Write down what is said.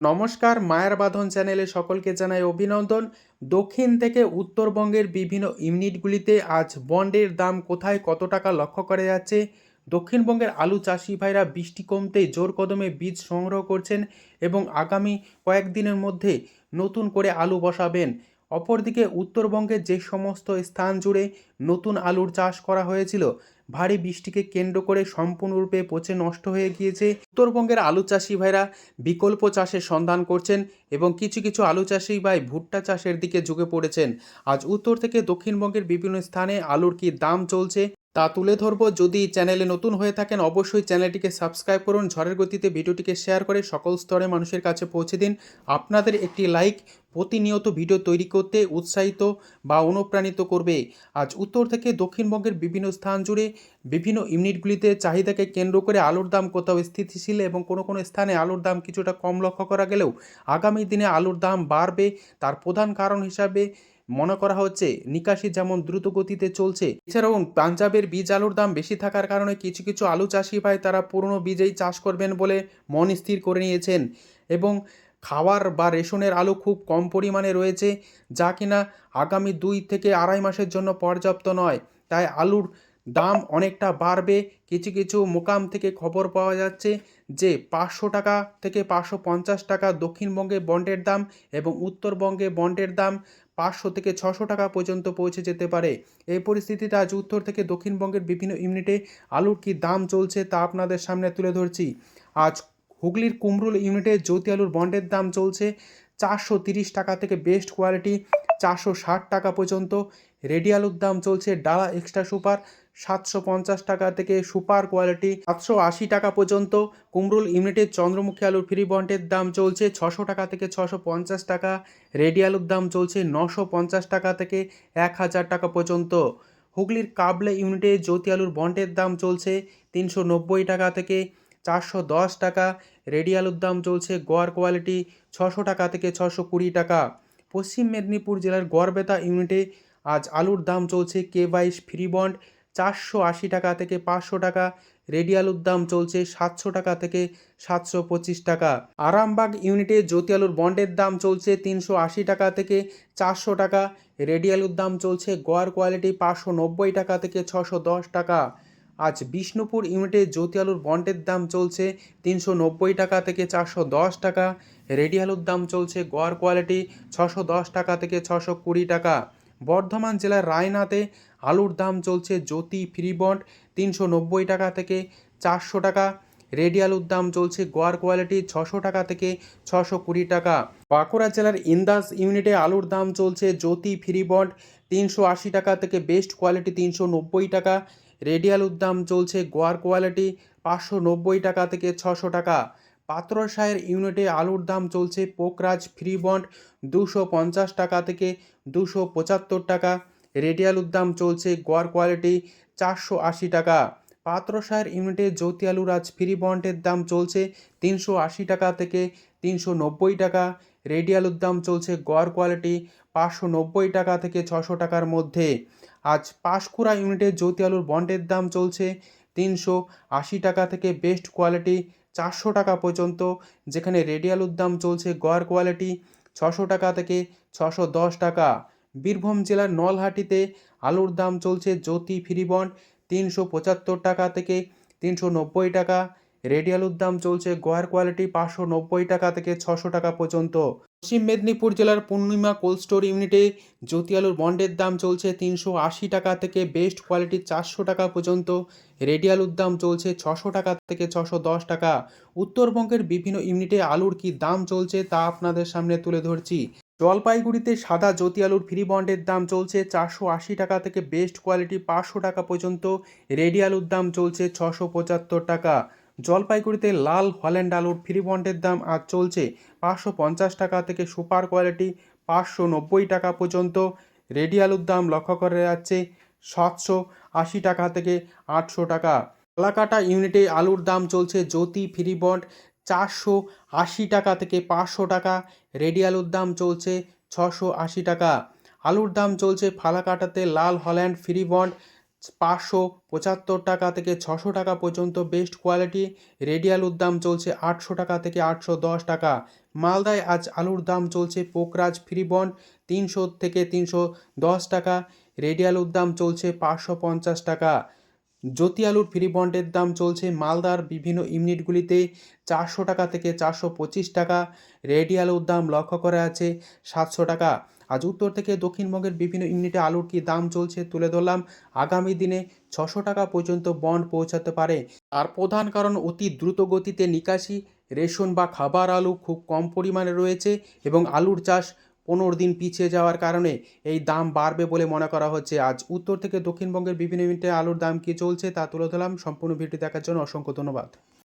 নমস্কার, মায়ের বাঁধন চ্যানেলে সকলকে জানাই অভিনন্দন। দক্ষিণ থেকে উত্তরবঙ্গের বিভিন্ন ইউনিটগুলিতে আজ বন্ডের দাম কোথায় কত টাকা লক্ষ্য করা যাচ্ছে? দক্ষিণবঙ্গের আলু চাষি ভাইরা বৃষ্টি কমতে জোর কদমে বীজ সংগ্রহ করছেন এবং আগামী কয়েকদিনের মধ্যে নতুন করে আলু বসাবেন। অপরদিকে উত্তরবঙ্গের যে সমস্ত স্থান জুড়ে নতুন আলুর চাষ করা হয়েছিল, ভারী বৃষ্টিকে কেন্দ্র করে সম্পূর্ণরূপে পচে নষ্ট হয়ে গিয়েছে। উত্তরবঙ্গের আলু চাষি ভাইরা বিকল্প চাষের সন্ধান করছেন এবং কিছু কিছু আলু চাষি ভাই ভুট্টা চাষের দিকে ঝুঁকে পড়েছেন। আজ উত্তর থেকে দক্ষিণবঙ্গের বিভিন্ন স্থানে আলুর কি দাম চলছে তা তুলে ধরবো। যদি চ্যানেলে নতুন হয়ে থাকেন, অবশ্যই চ্যানেলটিকে সাবস্ক্রাইব করুন। ঝড়ের গতিতে ভিডিওটিকে শেয়ার করে সকল স্তরে মানুষের কাছে পৌঁছে দিন। আপনাদের একটি লাইক প্রতিনিয়ত ভিডিও তৈরি করতে উৎসাহিত বা অনুপ্রাণিত করবে। আজ উত্তর থেকে দক্ষিণবঙ্গের বিভিন্ন স্থান জুড়ে বিভিন্ন ইউনিটগুলিতে চাহিদাকে কেন্দ্র করে আলুর দাম কোথাও স্থিতিশীল এবং কোনো কোনো স্থানে আলুর দাম কিছুটা কম লক্ষ্য করা গেলেও আগামী দিনে আলুর দাম বাড়বে। তার প্রধান কারণ হিসাবে মনে করা হচ্ছে, নিকাশি যেমন দ্রুত গতিতে চলছে, এছাড়াও পাঞ্জাবের বীজ আলুর দাম বেশি থাকার কারণে কিছু কিছু আলু চাষি ভাই তারা পুরনো বীজেই চাষ করবেন বলে মন স্থির করে নিয়েছেন। এবং খাওয়ার বা রেশনের আলু খুব কম পরিমাণে রয়েছে, যা কিনা আগামী দুই থেকে আড়াই মাসের জন্য পর্যাপ্ত নয়। তাই আলুর দাম অনেকটা বাড়বে। কিছু কিছু মোকাম থেকে খবর পাওয়া যাচ্ছে যে, পাঁচশো টাকা থেকে পাঁচশো পঞ্চাশ টাকা দক্ষিণবঙ্গে বন্ডের দাম এবং উত্তরবঙ্গে বন্ডের দাম পাঁচশো থেকে ছশো টাকা পর্যন্ত পৌঁছে যেতে পারে। এই পরিস্থিতিতে আজ উত্তর থেকে দক্ষিণবঙ্গের বিভিন্ন ইউনিটে আলুর কী দাম চলছে তা আপনাদের সামনে তুলে ধরছি। আজ হুগলির কুমরুল ইউনিটে জ্যোতি আলুর বন্ডের দাম চলছে চারশো তিরিশ টাকা থেকে বেস্ট কোয়ালিটি, চারশো ষাট টাকা পর্যন্ত। রেডি আলুর দাম চলছে ডালা এক্সট্রা সুপার সাতশো পঞ্চাশ টাকা থেকে সুপার কোয়ালিটি, সাতশো আশি টাকা পর্যন্ত। কুমরুল ইউনিটের চন্দ্রমুখী আলুর ফ্রি বন্ডের দাম চলছে ছশো টাকা থেকে ছশো পঞ্চাশ টাকা। রেডি আলুর দাম চলছে নশো পঞ্চাশ টাকা থেকে এক হাজার টাকা পর্যন্ত। হুগলির কাবলে ইউনিটে জ্যোতি আলুর বন্ডের দাম চলছে তিনশো নব্বই টাকা থেকে চারশো দশ টাকা। রেডি আলুর দাম চলছে গড় কোয়ালিটি ছশো টাকা থেকে ছশো কুড়ি টাকা। পশ্চিম মেদিনীপুর জেলার গড়বেতা ইউনিটে আজ আলুর দাম চলছে কে বাইশ ফ্রি বন্ড চারশো আশি টাকা থেকে পাঁচশো টাকা রেডি আলুর দাম চলছে সাতশো টাকা থেকে সাতশো পঁচিশ টাকা। আরামবাগ ইউনিটে জ্যোতি আলুর বন্ডের দাম চলছে তিনশো আশি টাকা থেকে চারশো টাকা রেডি আলুর দাম চলছে গোয়ার কোয়ালিটি পাঁচশো নব্বই টাকা থেকে ছশো দশ টাকা। আজ বিষ্ণুপুর ইউনিটে জ্যোতি আলুর বন্ডের দাম চলছে তিনশো নব্বই টাকা থেকে চারশো দশ টাকা রেডি আলুর দাম চলছে গোয়ার কোয়ালিটি ছশো দশ টাকা থেকে ছশো কুড়ি টাকা। বর্ধমান জেলার রায়নাতে আলুর দাম চলছে জ্যোতি ফ্রি বন্ড তিনশো নব্বই টাকা থেকে চারশো টাকা। রেডি আলুর দাম চলছে গোয়ার কোয়ালিটি ছশো টাকা থেকে ছশো কুড়ি টাকা। বাঁকুড়া জেলার ইন্দাস ইউনিটে আলুর দাম চলছে জ্যোতি ফ্রি বন্ড তিনশো আশি টাকা থেকে বেস্ট কোয়ালিটি তিনশো নব্বই টাকা। রেডি আলুর দাম চলছে গোয়ার কোয়ালিটি পাঁচশো নব্বই টাকা থেকে ছশো টাকা। পাত্রসায়ের ইউনিটে আলুর দাম চলছে পোকরাজ ফ্রি বন্ড দুশো পঞ্চাশ টাকা থেকে দুশো পঁচাত্তর টাকা। রেডি আলুর দাম চলছে গোয়ার কোয়ালিটি চারশো আশি টাকা। পাত্রসায়ের ইউনিটে জ্যোতি আলুর আজ ফ্রি বন্ডের দাম চলছে তিনশো আশি টাকা থেকে তিনশো নব্বই টাকা। রেডি আলুর দাম চলছে গোয়ার কোয়ালিটি পাঁচশো নব্বই টাকা থেকে ছশো টাকার মধ্যে। আজ পাঁশকুড়া ইউনিটে জ্যোতি আলুর বন্ডের দাম চলছে তিনশো আশি টাকা থেকে বেস্ট কোয়ালিটি চারশো টাকা পর্যন্ত, যেখানে রেডিয়াল উদ্যাম চলছে গড় কোয়ালিটি, ছশো টাকা থেকে ছশো দশ টাকা। বীরভূম জেলার নলহাটিতে আলুর দাম চলছে জ্যোতি ফিরিবন, তিনশো পঁচাত্তর টাকা থেকে তিনশো নব্বই টাকা। রেডিয়ালুর দাম চলছে গোয়ার কোয়ালিটি, পাঁচশো নব্বই টাকা থেকে ছশো টাকা পর্যন্ত। পশ্চিম মেদিনীপুর জেলার পূর্ণিমা কোল্ড স্টোর ইউনিটে জ্যোতি আলুর বন্ডের দাম চলছে তিনশো আশি টাকা থেকে বেস্ট কোয়ালিটির চারশো টাকা পর্যন্ত। রেডি আলুর দাম চলছে ছশো টাকা থেকে ছশো দশ টাকা। উত্তরবঙ্গের বিভিন্ন ইউনিটে আলুর কি দাম চলছে তা আপনাদের সামনে তুলে ধরছি। জলপাইগুড়িতে সাদা জ্যোতি আলুর ফ্রি বন্ডের দাম চলছে চারশো আশি টাকা থেকে বেস্ট কোয়ালিটি পাঁচশো টাকা পর্যন্ত। রেডি আলুর দাম চলছে ছশো পঁচাত্তর টাকা। জলপাইগুড়িতে লাল হল্যান্ড আলুর ফ্রি বন্ডের দাম আজ চলছে পাঁচশো পঞ্চাশ টাকা থেকে সুপার কোয়ালিটি পাঁচশো নব্বই টাকা পর্যন্ত। রেডি আলুর দাম লক্ষ্য করা যাচ্ছে সাতশো আশি টাকা থেকে আটশো টাকা। কলাকাটা ইউনিটে আলুর দাম চলছে জ্যোতি ফ্রি বন্ড চারশো আশি টাকা থেকে পাঁচশো টাকা। রেডি আলুর দাম চলছে ছশো আশি টাকা। আলুর দাম চলছে ফালাকাটাতে লাল হল্যান্ড ফ্রি বন্ড পাঁচশো পঁচাত্তর টাকা থেকে ছশো টাকা পর্যন্ত বেস্ট কোয়ালিটি রেডি আলুর দাম চলছে আটশো টাকা থেকে আটশো দশ টাকা। মালদায় আজ আলুর দাম চলছে পোকরাজ ফ্রি বন্ড তিনশো থেকে তিনশো দশ টাকা রেডি আলুর দাম চলছে পাঁচশো পঞ্চাশ টাকা। জ্যোতি আলুর ফ্রি বন্ডের দাম চলছে মালদার বিভিন্ন ইউনিটগুলিতে চারশো টাকা থেকে চারশো পঁচিশ টাকা রেডি আলুর দাম লক্ষ্য করা আছে সাতশো টাকা। আজ উত্তর থেকে দক্ষিণবঙ্গের বিভিন্ন ইউনিটে আলুর কী দাম চলছে তুলে ধরলাম। আগামী দিনে ছশো টাকা পর্যন্ত বন্ড পৌঁছাতে পারে। আর প্রধান কারণ, অতি দ্রুত গতিতে নিকাশি, রেশন বা খাবার আলু খুব কম পরিমাণে রয়েছে এবং আলুর চাষ পনেরো দিন পিছিয়ে যাওয়ার কারণে এই দাম বাড়বে বলে মনে করা হচ্ছে। আজ উত্তর থেকে দক্ষিণবঙ্গের বিভিন্ন ইউনিটে আলুর দাম কী চলছে তা তুলে ধরলাম। সম্পূর্ণ ভিডিও দেখার জন্য অসংখ্য ধন্যবাদ।